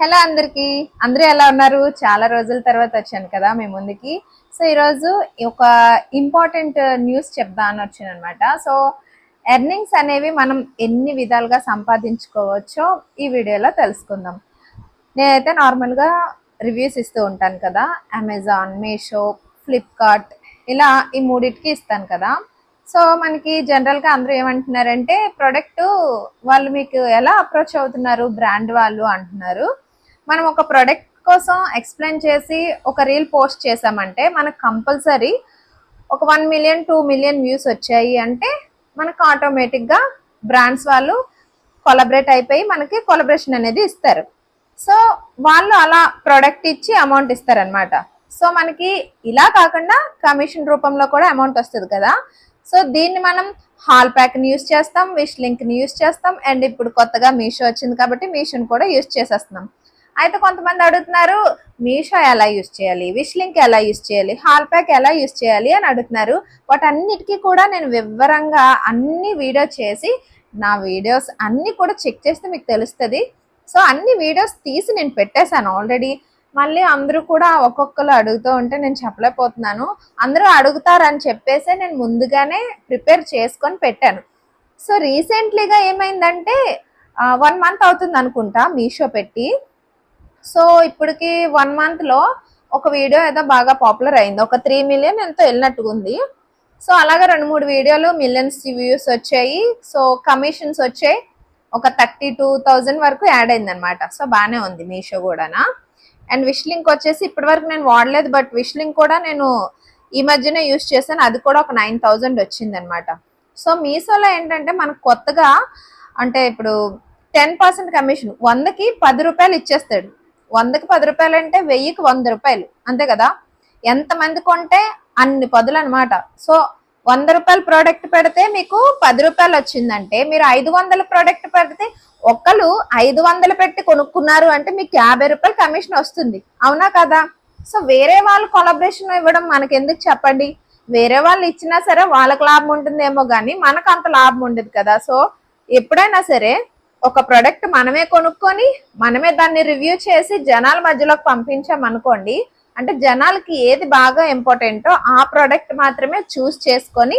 Hello అందరికి. అందరూ ఎలా ఉన్నారు? చాలా రోజుల తర్వాత వచ్చాను కదా మీ ముందుకి. సో ఈరోజు ఒక ఇంపార్టెంట్ న్యూస్ చెప్దా అని వచ్చాను అనమాట సో ఎర్నింగ్స్ అనేవి మనం ఎన్ని విధాలుగా సంపాదించుకోవచ్చో ఈ వీడియోలో తెలుసుకుందాం. నేనైతే నార్మల్గా రివ్యూస్ ఇస్తూ ఉంటాను కదా. అమెజాన్ మీషో ఫ్లిప్కార్ట్ ఇలా ఈ మూడిటికి ఇస్తాను కదా. సో మనకి జనరల్గా అందరూ ఏమంటున్నారంటే ప్రోడక్ట్ వాళ్ళు మీకు ఎలా అప్రోచ్ అవుతున్నారు? బ్రాండ్ వాళ్ళు అంటున్నారు. మనం ఒక ప్రొడక్ట్ కోసం ఎక్స్ప్లెయిన్ చేసి ఒక రీల్ పోస్ట్ చేసామంటే మనకు కంపల్సరీ ఒక one million two million views వచ్చాయి అంటే మనకు ఆటోమేటిక్గా బ్రాండ్స్ వాళ్ళు కొలబరేట్ అయిపోయి మనకి కొలబరేషన్ అనేది ఇస్తారు. సో వాళ్ళు అలా ప్రోడక్ట్ ఇచ్చి అమౌంట్ ఇస్తారనమాట సో మనకి ఇలా కాకుండా కమిషన్ రూపంలో కూడా అమౌంట్ వస్తుంది కదా. సో దీన్ని మనం హాల్ ప్యాక్ని యూస్ చేస్తాం విష్ లింక్ని యూస్ చేస్తాం అండ్ ఇప్పుడు కొత్తగా మీషో వచ్చింది కాబట్టి మీషోని కూడా యూస్ చేసేస్తున్నాం. అయితే కొంతమంది అడుగుతున్నారు మీషో ఎలా యూస్ చేయాలి? విష్ లింక్ ఎలా యూస్ చేయాలి? హాల్ ప్యాక్ ఎలా యూస్ చేయాలి అని అడుగుతున్నారు. వాటన్నిటికీ కూడా నేను వివరంగా అన్ని వీడియో చేసి నా వీడియోస్ అన్నీ కూడా చెక్ చేస్తే మీకు తెలుస్తుంది. సో అన్ని వీడియోస్ తీసి నేను పెట్టేశాను ఆల్రెడీ. మళ్ళీ అందరూ కూడా ఒక్కొక్కరు అడుగుతూ ఉంటే నేను చెప్పలేకపోతున్నాను. అందరూ అడుగుతారని చెప్పేసి నేను ముందుగానే ప్రిపేర్ చేసుకొని పెట్టాను. సో రీసెంట్లీగా ఏమైందంటే వన్ మంత్ అవుతుంది అనుకుంటా మీషో పెట్టి. సో ఇప్పటికి వన్ మంత్లో ఒక వీడియో ఏదో బాగా పాపులర్ అయింది. ఒక త్రీ మిలియన్ ఎంతో వెళ్ళినట్టుగా ఉంది సో అలాగే రెండు మూడు వీడియోలు మిలియన్స్ వ్యూస్ వచ్చాయి. సో కమిషన్స్ వచ్చాయి. ఒక థర్టీ టూ థౌజండ్ వరకు యాడ్ అయింది అనమాట సో బాగానే ఉంది మీషో కూడానా. అండ్ విష్ లింక్ వచ్చేసి ఇప్పటి వరకు నేను వాడలేదు బట్ విష్ లింక్ కూడా నేను ఈ మధ్యనే యూస్ చేశాను. అది కూడా ఒక నైన్ థౌజండ్ వచ్చింది అనమాట సో మీషోలో ఏంటంటే మనకు కొత్తగా అంటే ఇప్పుడు టెన్ పర్సెంట్ కమిషన్ వందకి పది రూపాయలు ఇచ్చేస్తాడు. వందకి పది రూపాయలు అంటే వెయ్యికి వంద రూపాయలు. అంతే కదా? ఎంతమంది కొంటే అన్ని పదులు అనమాట సో వంద రూపాయల ప్రోడక్ట్ పెడితే మీకు పది రూపాయలు వచ్చిందంటే మీరు ఐదు వందల ప్రోడక్ట్ పెడితే ఒకళ్ళు ఐదు వందలు పెట్టి కొనుక్కున్నారు అంటే మీకు యాభై రూపాయలు కమిషన్ వస్తుంది. అవునా కదా? సో వేరే వాళ్ళు కొలబరేషన్ ఇవ్వడం మనకి ఎందుకు చెప్పండి? వేరే వాళ్ళు ఇచ్చినా సరే వాళ్ళకి లాభం ఉంటుందేమో కానీ మనకు అంత లాభం ఉండదు కదా? సో ఎప్పుడైనా సరే ఒక ప్రోడక్ట్ మనమే కొనుక్కొని మనమే దాన్ని రివ్యూ చేసి జనాల మధ్యలోకి పంపించామనుకోండి అంటే జనాలకి ఏది బాగా ఇంపార్టెంటో ఆ ప్రోడక్ట్ మాత్రమే చూస్ చేసుకొని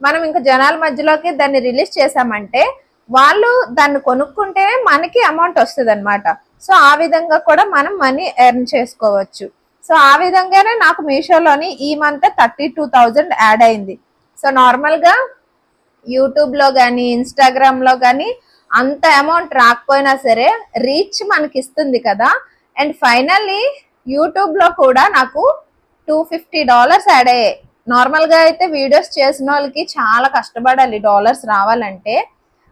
మనం ఇంకా జనాల మధ్యలోకి దాన్ని రిలీజ్ చేసామంటే వాళ్ళు దాన్ని కొనుక్కుంటేనే మనకి అమౌంట్ వస్తుంది అనమాట సో ఆ విధంగా కూడా మనం మనీ ఎర్న్ చేసుకోవచ్చు. సో ఆ విధంగానే నాకు మీషోలోని ఈ month thirty two thousand add అయింది. సో నార్మల్గా యూట్యూబ్లో కానీ ఇన్స్టాగ్రామ్లో కానీ అంత అమౌంట్ రాకపోయినా సరే రీచ్ మనకి ఇస్తుంది కదా అండ్ ఫైనల్లీ యూట్యూబ్లో కూడా నాకు టూ ఫిఫ్టీ డాలర్స్ యాడ్ అయ్యాయి. నార్మల్గా అయితే వీడియోస్ చేసిన వాళ్ళకి చాలా కష్టపడాలి డాలర్స్ రావాలంటే.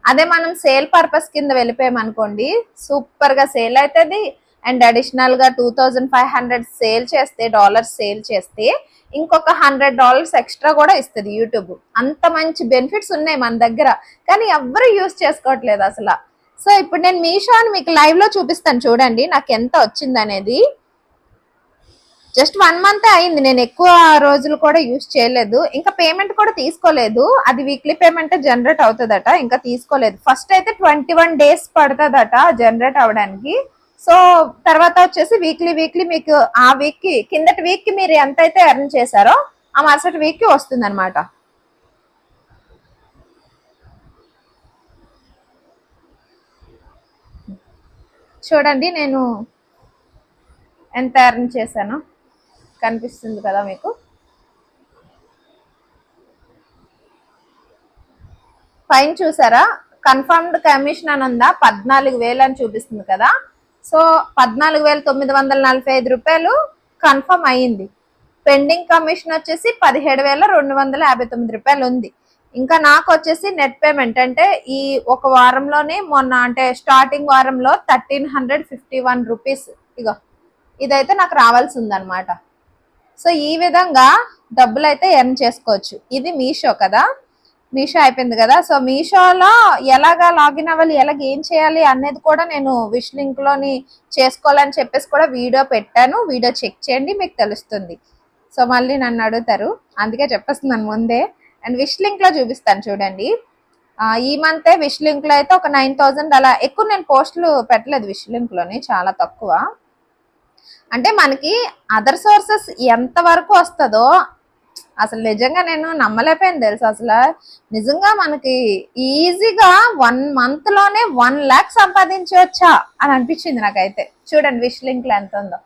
అదే మనం సేల్ పర్పస్ కింద వెళ్ళిపోయామనుకోండి సూపర్గా సేల్ అవుతుంది. అండ్ అడిషనల్గా two thousand five hundred sale చేస్తే డాలర్స్ సేల్ చేస్తే ఇంకొక హండ్రెడ్ డాలర్స్ ఎక్స్ట్రా కూడా ఇస్తుంది యూట్యూబ్ అంత మంచి బెనిఫిట్స్ ఉన్నాయి మన దగ్గర. కానీ ఎవ్వరు యూస్ చేసుకోవట్లేదు అసలు. సో ఇప్పుడు నేను మీషో అని మీకు లైవ్లో చూపిస్తాను చూడండి నాకు ఎంత వచ్చింది అనేది. జస్ట్ వన్ మంత్ అయింది నేను ఎక్కువ రోజులు కూడా యూస్ చేయలేదు. ఇంకా పేమెంట్ కూడా తీసుకోలేదు. అది వీక్లీ పేమెంట్ జనరేట్ అవుతుందట ఇంకా తీసుకోలేదు. ఫస్ట్ అయితే ట్వంటీ వన్ డేస్ పడుతుందట జనరేట్ అవడానికి. సో తర్వాత వచ్చేసి వీక్లీ వీక్లీ మీకు ఆ వీక్కి కిందటి వీక్కి మీరు ఎంత అయితే ఎర్న్ చేశారో ఆ మరుసటి వీక్కి వస్తుంది అనమాట చూడండి నేను ఎంత ఎర్న్ చేశాను కనిపిస్తుంది కదా మీకు. పైన చూసారా? కన్ఫర్మ్డ్ కమిషన్ అని ఉందా? పద్నాలుగు వేలు అని చూపిస్తుంది కదా. సో పద్నాలుగు వేల తొమ్మిది వందల నలభై ఐదు రూపాయలు కన్ఫర్మ్ అయ్యింది. పెండింగ్ కమిషన్ వచ్చేసి పదిహేడు వేల రెండు వందల యాభై తొమ్మిది రూపాయలు ఉంది. ఇంకా నాకు వచ్చేసి నెట్ పేమెంట్ అంటే ఈ ఒక వారంలోనే మొన్న అంటే స్టార్టింగ్ వారంలో thirteen hundred fifty one rupees. ఇగో ఇదైతే నాకు రావాల్సి ఉందన్నమాట. సో ఈ విధంగా డబ్బులు అయితే ఎర్న్ చేసుకోవచ్చు. ఇది మీషో కదా? మీషో అయిపోయింది కదా. సో మీషోలో ఎలాగా లాగిన్ అవ్వాలి ఎలాగ ఏం చేయాలి అనేది కూడా నేను విష్ లింక్లోని చేసుకోవాలని చెప్పేసి కూడా వీడియో పెట్టాను. వీడియో చెక్ చేయండి మీకు తెలుస్తుంది. సో మళ్ళీ నన్ను అడుగుతారు. అందుకే చెప్పేస్తున్నాను ముందే. అండ్ విష్ లింక్లో చూపిస్తాను చూడండి. ఈ మంతే విష్ లింక్లో అయితే ఒక నైన్ థౌజండ్ అలా ఎక్కువ నేను పోస్టులు పెట్టలేదు విష్ లింక్లోని చాలా తక్కువ. అంటే మనకి అదర్ సోర్సెస్ ఎంత వరకు వస్తుందో అసలు నిజంగా నేను నమ్మలేకపోయాను తెలుసు? అసలు నిజంగా మనకి ఈజీగా వన్ మంత్లోనే వన్ ల్యాక్ సంపాదించవచ్చా అని అనిపించింది నాకైతే. చూడండి విష్ లింక్లో ఎంత ఉందో.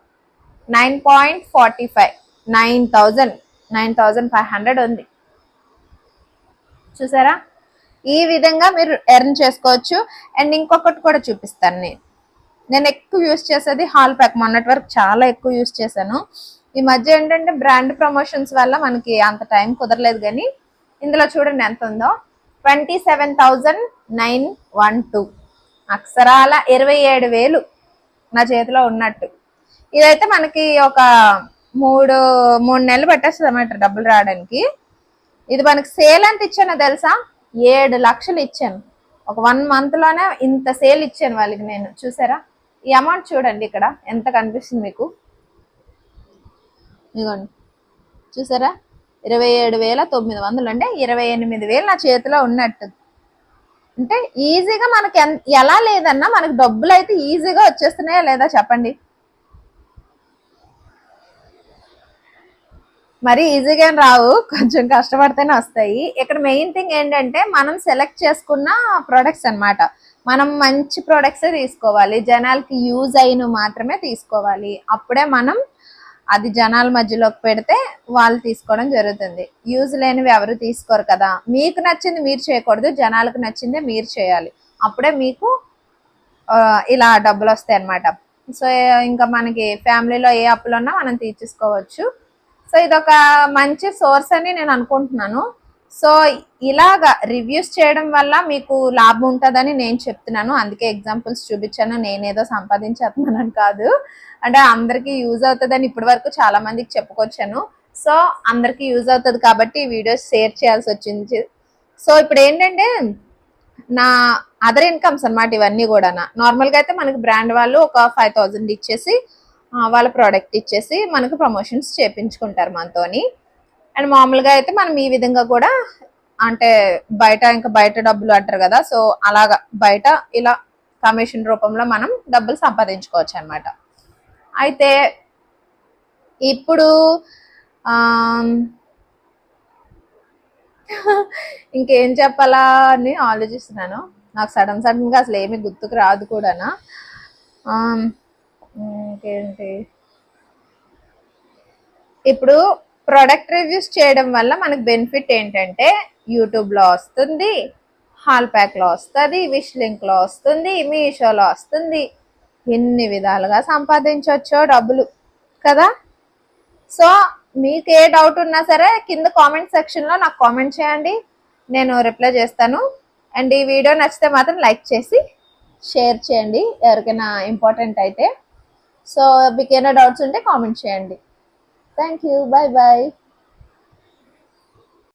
Nine point forty five nine thousand nine thousand five hundred ఉంది. చూసారా? ఈ విధంగా మీరు ఎర్న్ చేసుకోవచ్చు. అండ్ ఇంకొకటి కూడా చూపిస్తాను నేను. నేను ఎక్కువ యూస్ చేసేది హాల్ ప్యాక్. మొన్నటి వరకు చాలా ఎక్కువ యూస్ చేశాను. ఈ మధ్య ఏంటంటే బ్రాండ్ ప్రమోషన్స్ వల్ల మనకి అంత టైం కుదరలేదు కానీ ఇందులో చూడండి ఎంత ఉందో. Twenty seven thousand nine one two అక్షరాల ఇరవై ఏడు వేలు నా చేతిలో ఉన్నట్టు. ఇదైతే మనకి ఒక మూడు మూడు నెలలు పట్టేస్తుంది అన్నమాట డబ్బులు రావడానికి. ఇది మనకి సేల్ ఎంత ఇచ్చానో తెలుసా? ఏడు లక్షలు ఇచ్చాను. ఒక వన్ మంత్లోనే ఇంత సేల్ ఇచ్చాను వాళ్ళకి నేను. చూసారా? ఈ అమౌంట్ చూడండి ఇక్కడ. ఎంత కనిపిస్తుంది మీకు? ఇదిగోండి. చూసారా? ఇరవై ఏడు వేల తొమ్మిది వందలు అంటే ఇరవై ఎనిమిది వేలు నా చేతిలో ఉన్నట్టు. అంటే ఈజీగా మనకి ఎన్- ఎలా లేదన్నా మనకి డబ్బులు అయితే ఈజీగా వచ్చేస్తున్నాయా లేదా చెప్పండి? మరి ఈజీగా రావు కొంచెం కష్టపడితేనే వస్తాయి. ఇక్కడ మెయిన్ థింగ్ ఏంటంటే మనం సెలెక్ట్ చేసుకున్న ప్రొడక్ట్స్ అన్నమాట. మనం మంచి ప్రొడక్ట్సే తీసుకోవాలి. జనాలకి యూజ్ అయిన మాత్రమే తీసుకోవాలి. అప్పుడే మనం అది జనాల మధ్యలోకి పెడితే వాళ్ళు తీసుకోవడం జరుగుతుంది. యూజ్ లేనివి ఎవరు తీసుకోరు కదా. మీకు నచ్చింది మీరు చేయకూడదు. జనాలకు నచ్చిందే మీరు చేయాలి. అప్పుడే మీకు ఇలా డబ్బులు వస్తాయి అన్నమాట. సో ఇంకా మనకి ఫ్యామిలీలో ఏ అప్పులు ఉన్నా మనం తీర్చేసుకోవచ్చు. సో ఇదొక మంచి సోర్స్ అని నేను అనుకుంటున్నాను. సో ఇలాగా రివ్యూస్ చేయడం వల్ల మీకు లాభం ఉంటుందని నేను చెప్తున్నాను. అందుకే ఎగ్జాంపుల్స్ చూపించాను. నేనేదో సంపాదించేస్తున్నాను కాదు. అంటే అందరికీ యూజ్ అవుతుందని ఇప్పటి వరకు చాలా మందికి చెప్పుకొచ్చాను. సో అందరికీ యూజ్ అవుతుంది కాబట్టి ఈ వీడియోస్ షేర్ చేయాల్సి వచ్చింది. సో ఇప్పుడు ఏంటంటే నా అదర్ ఇన్కమ్స్ అన్నమాట ఇవన్నీ కూడా నార్మల్గా అయితే మనకి బ్రాండ్ వాళ్ళు ఒక ఫైవ్ థౌజండ్ ఇచ్చేసి వాళ్ళ ప్రోడక్ట్ ఇచ్చేసి మనకు ప్రమోషన్స్ చేపించుకుంటారు మనతోని. అండ్ మామూలుగా అయితే మనం ఈ విధంగా కూడా అంటే బయట ఇంకా బయట డబ్బులు అంటారు కదా సో అలాగా బయట ఇలా కమిషన్ రూపంలో మనం డబ్బులు సంపాదించుకోవచ్చు అన్నమాట. అయితే ఇప్పుడు ఇంకేం చెప్పాలా అని ఆలోచిస్తున్నాను. నాకు సడన్ సడన్గా అసలు ఏమీ గుర్తుకు రాదు కూడానా. ఇంకేంటి? ఇప్పుడు ప్రొడక్ట్ రివ్యూస్ చేయడం వల్ల మనకు బెనిఫిట్ ఏంటంటే యూట్యూబ్లో వస్తుంది హాల్ ప్యాక్లో వస్తుంది విష్ లింక్లో వస్తుంది మీషోలో వస్తుంది. ఎన్ని విధాలుగా సంపాదించవచ్చో డబ్బులు కదా? సో మీకు ఏ డౌట్ ఉన్నా సరే కింద కామెంట్ సెక్షన్లో నాకు కామెంట్ చేయండి. నేను రిప్లై చేస్తాను. అండ్ ఈ వీడియో నచ్చితే మాత్రం లైక్ చేసి షేర్ చేయండి. ఎవరికైనా ఇంపార్టెంట్ అయితే. సో మీకు ఏమైనా డౌట్స్ ఉంటే కామెంట్ చేయండి. Thank you. Bye bye.